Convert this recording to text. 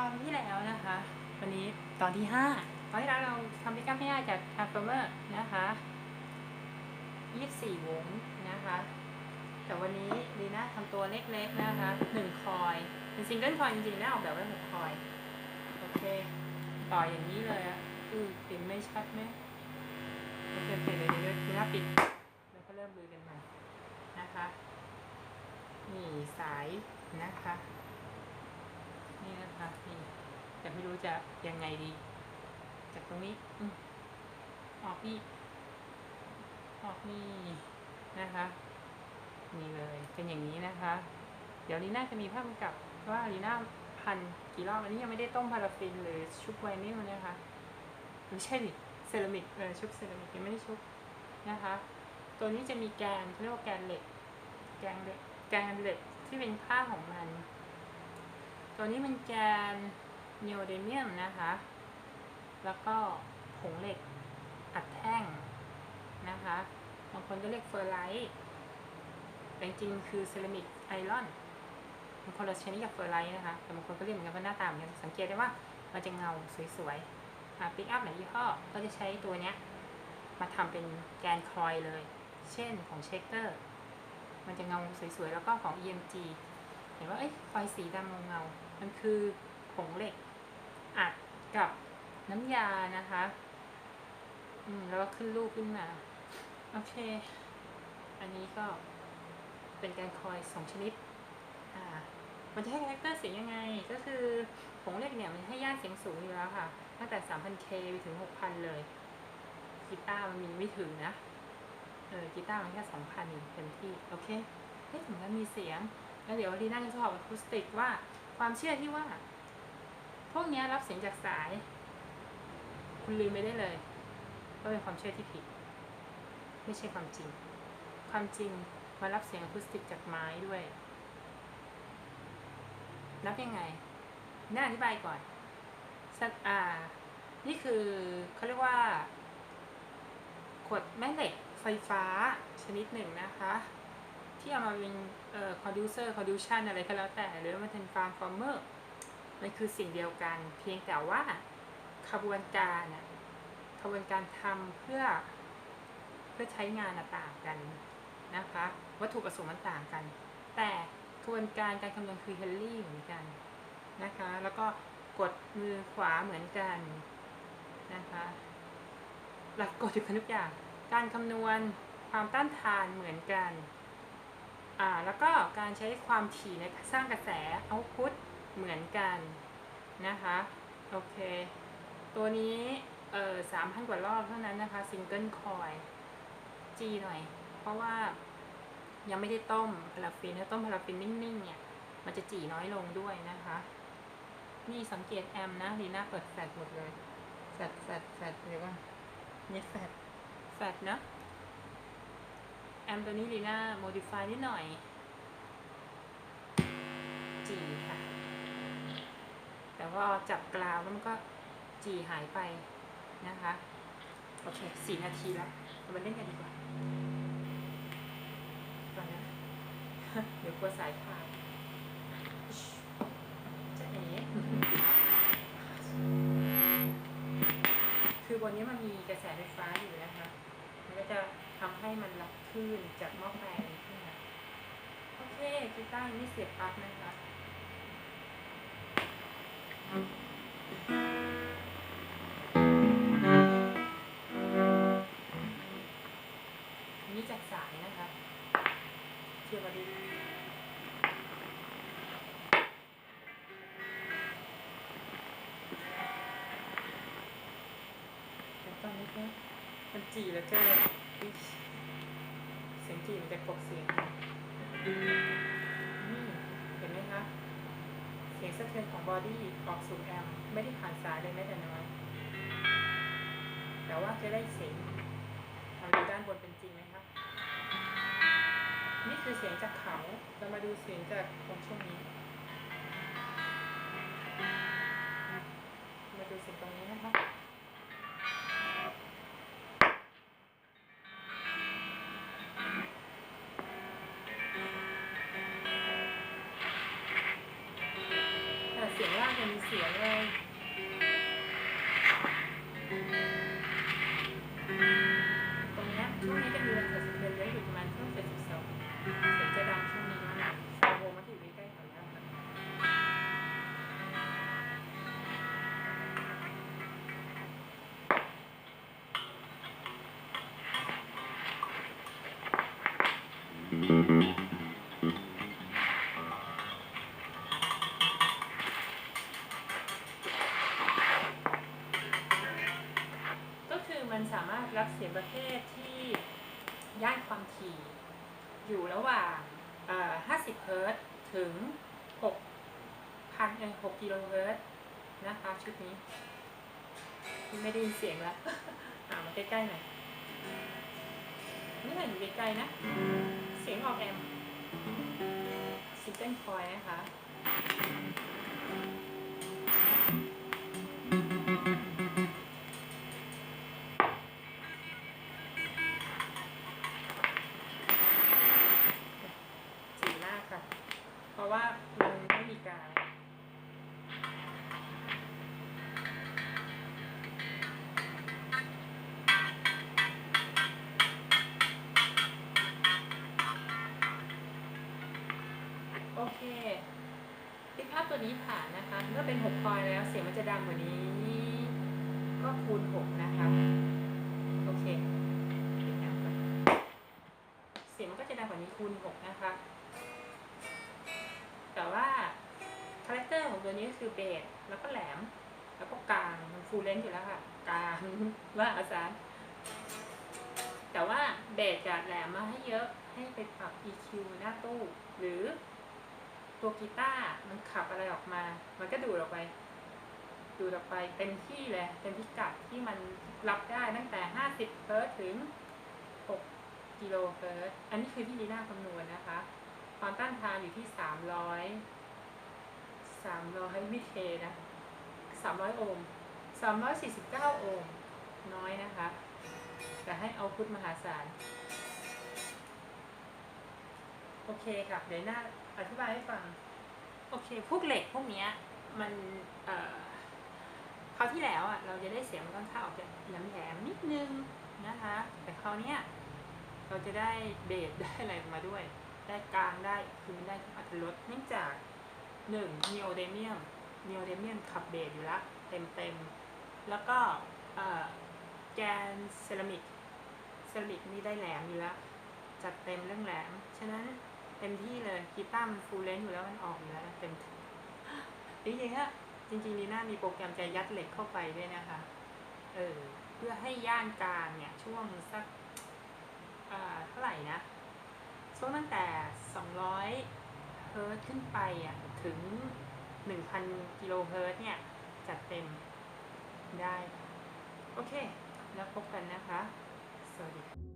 อนที่แล้วนะคะ วันนี้ตอนที่ห้าตอนที่แล้วเราทำพิกัมให้ได้จาก Transformer นะคะ24วงนะคะ แต่วันนี้ลีน่าทำตัวเล็กๆนะคะหนึ่งคอย เป็นซิงเกิลคอยจริงๆนะออกแบบไว้หกคอย โอเค ต่ออย่างนี้เลยอะอือเห็นไม่ชัดไหมโอเคเปลี่ยนเลยเดี๋ยวลีน่าปิด แล้วก็เริ่มลุยกันใหม่นะคะ นี่สายนะคะ นี่นะคะนี่แต่ไม่รู้จะยังไงดี จากตรงนี้ออกนี่ออกนี่นะคะนี่เลยเป็นอย่างนี้นะคะ เดี๋ยวลีน่าจะมีภาพกำกับว่าลีน่าพันกี่รอบอันนี้ยังไม่ได้ต้มพาราฟินหรือชุบไวนิลนะคะไม่ใช่ดิเซรามิกเออชุบเซรามิกยังไม่ได้ชุบนะคะ ตัวนี้จะมีแกนเรียกว่าแกนเหล็กแกนเหล็กแกนเหล็กที่เป็นผ้าของมัน ตัวนี้เป็นแกนเนโอเดเมียมนะคะ แล้วก็ผงเหล็กอัดแท่งนะคะบางคนก็เรียกเฟอร์ไลท์แต่จริงคือเซรามิกไอรอนมันคนละชนิดกับเฟอร์ไลท์นะคะ แต่บางคนก็เรียกเหมือนกันว่าหน้าตาเหมือนกันสังเกตได้ว่ามันจะเงาสวยๆปิกอัพไหลายยี่ห้อก็จะใช้ตัวเนี้ยมาทำเป็นแกนคอยเลย เช่นของเชคเตอร์ มันจะเงาสวยๆ แล้วก็ของ EMG เห็นว่า เอ้ยไฟสีดำเงาๆ มันคือผงเหล็ก อัดกับน้ำยานะคะ อืม แล้วก็ขึ้นรูปขึ้นมา โอเค อันนี้ก็เป็นการคอยสองชนิด อ่า มันจะให้คาแรคเตอร์เสียงยังไง ก็คือผงเหล็กเนี่ยมันให้ย่านเสียงสูงอยู่แล้วค่ะ ตั้งแต่ 3,000K ไปถึง 6,000 เลย กีตาร์มันมีไม่ถึงนะ เออ กีตาร์มันแค่ 2,000เองเต็มที่ โอเคเฮ้ยถึงแล้วมีเสียง แล้วเดี๋ยวลีน่าจะสอบอะคูสติกว่า ความเชื่อที่ว่า พวกนี้รับเสียงจากสาย คุณลืมไม่ได้เลยก็เป็นความเชื่อที่ผิด ไม่ใช่ความจริง ความจริงมารับเสียงอะคูสติกจากไม้ด้วย นับยังไง น่าอธิบายก่อนสักอ่า นี่คือเขาเรียกว่า ขวดแม่เหล็กไฟฟ้าชนิดหนึ่งนะคะ ที่เอามาเป็นเอ่อ conducer conduction อะไรก็แล้วแต่ หรือว่ามันเป็น transformer มันคือสิ่งเดียวกัน เพียงแต่ว่าขบวนการน่ะขบวนการทำเพื่อเพื่อใช้งานต่างกันนะคะ วัตถุประสงค์มันต่างกัน แต่กระบวนการการคำนวณคือเฮนรี่เหมือนกันนะคะ แล้วก็กดมือขวาเหมือนกันนะคะหลักกฎอยู่กันทุกอย่าง การคำนวณความต้านทานเหมือนกัน แล้วก็การใช้ความถี่ในการสร้างกระแสเอาพุตเหมือนกันนะคะโอเค ตัวนี้เอ่อสามพันกว่ารอบเท่านั้นนะคะซิงเกิลคอยจีหน่อย เพราะว่ายังไม่ได้ต้มพาราฟินถ้าต้มพาราฟินนิ่งๆเนี่ยมันจะจีน้อยลงด้วยนะคะ นี่สังเกตแอมนะลีน่าเปิดแฟลชหมดเลยแฟลชแฟลชแฟลชเดี๋ยวก่อนนี่แฟลชแฟลชนะ แอมตัวนี้ลีน่าโมดิฟายนิดหน่อยจีค่ะ แต่ว่าจับกราวแล้วมันก็จีหายไปนะคะ โอเคสี่นาทีแล้วเรามาเล่นกันดีกว่าตอนนี้เดี๋ยวกลัวสายขาดจะเอ๋คือบนนี้มันมีกระแสไฟฟ้าอยู่นะคะ มันก็จะ ทำให้มันรับคลื่นจากหม้อแปลงขึ้นมาโอเคกีตาร์ยังไม่เสียบปลั๊กนะคะนนี้จากสายนะคะเทียบมาดีตอนนี้ก็มันจีแล้วเจ้าอุ๊ย เสียงจีมันจะกบเสียงเห็นไหมคะ เสียงสะเทือนของบอดี้ออกสู่แอมไม่ได้ผ่านสายเลยแม้แต่น้อย แต่ว่าจะได้เสียงทำดูด้านบนเป็นจริงไหมคะ นี่คือเสียงจากเขาเรามาดูเสียงจากตรงช่วงนี้ มาดูเสียงตรงนี้นะคะ 食嘢？ เสียงล่างจะมีเสียงถี่ อยู่ระหว่าง50 เฮิร์ตถึง 6,000เอ่อ6กิโลเฮิร์ตนะคะชุดนี้ ไม่ได้ยินเสียงแล้วอ่ามาใกล้ๆหน่อยนี่เห็นอยอยู่ไกลๆนะ เสียงออกแอมซิงเกิลคอยนะคะ ปิกอัพตัวนี้ผ่านนะคะ เมื่อเป็น6คอยแล้วเสียงมันจะดังกว่านี้ ก็คูณ 6 นะคะ โอเคปิดแอมป์ก่อนเสียงมันก็จะดังกว่านี้คูณ 6 นะคะ แต่ว่าคาแรคเตอร์ของตัวนี้คือเบสแล้วก็แหลม แล้วก็กลางมันฟูลเลนซ์อยู่แล้วค่ะกลางว่าอาจารย์แต่ว่าเบสกับแหลมมาให้เยอะให้ไปปรับ EQ หน้าตู้ หรือ ตัวกีตาร์มันขับอะไรออกมา มันก็ดูดออกไป ดูดออกไปเต็มที่เลย เต็มพิกัดที่มันรับได้ตั้งแต่ 50เฮิร์ตถึง 6 กิโลเฮิร์ตอันนี้คือที่ลีน่าคำนวณนะคะ ความต้านทานอยู่ที่ 300 300มิเทนะ300 โอห์ม349 โอห์มน้อยนะคะ แต่ให้เอาพุทมหาศาล โอเคค่ะเดี๋ยวหน้าอธิบายให้ฟัง โอเค พวกเหล็กพวกเนี้ยมันเอ่อคราวที่แล้วอะเราจะได้เสียงมันค่อนข้างออกจะแหลมๆนิดนึงนะคะ แต่คราวเนี้ยเราจะได้เบสได้อะไรมาด้วย ได้กลางได้คืนได้ทุกอัตรสเนื่องจากหนึ่งนีโอเดเมียมนโอเดเมียมขับเบสอยู่ล้วเต็มเต็มๆ แล้วก็แกนเซรามิกเซรามิกนี่ได้แหลมอยู่ล้วจัดเต็มเรื่องแหลม ฉะนั้น เต็มที่เลยกีตาร์มันฟูลเลนอยู่แล้วมันออกอยู่แล้วเต็มที่จริงๆอะจริงๆลีน่ามีโปรแกรมจะยัดเหล็กเข้าไปด้วยนะคะเออเพื่อให้ย่านกลางเนี่ยช่วงสักอ่าเท่าไหร่นะช่วงตั้งแต่ 200 เฮิรตซ์ขึ้นไปอะถึง 1,000 กิโลเฮิรตซ์เนี่ย จัดเต็มได้ โอเค แล้วพบกันนะคะ สวัสดี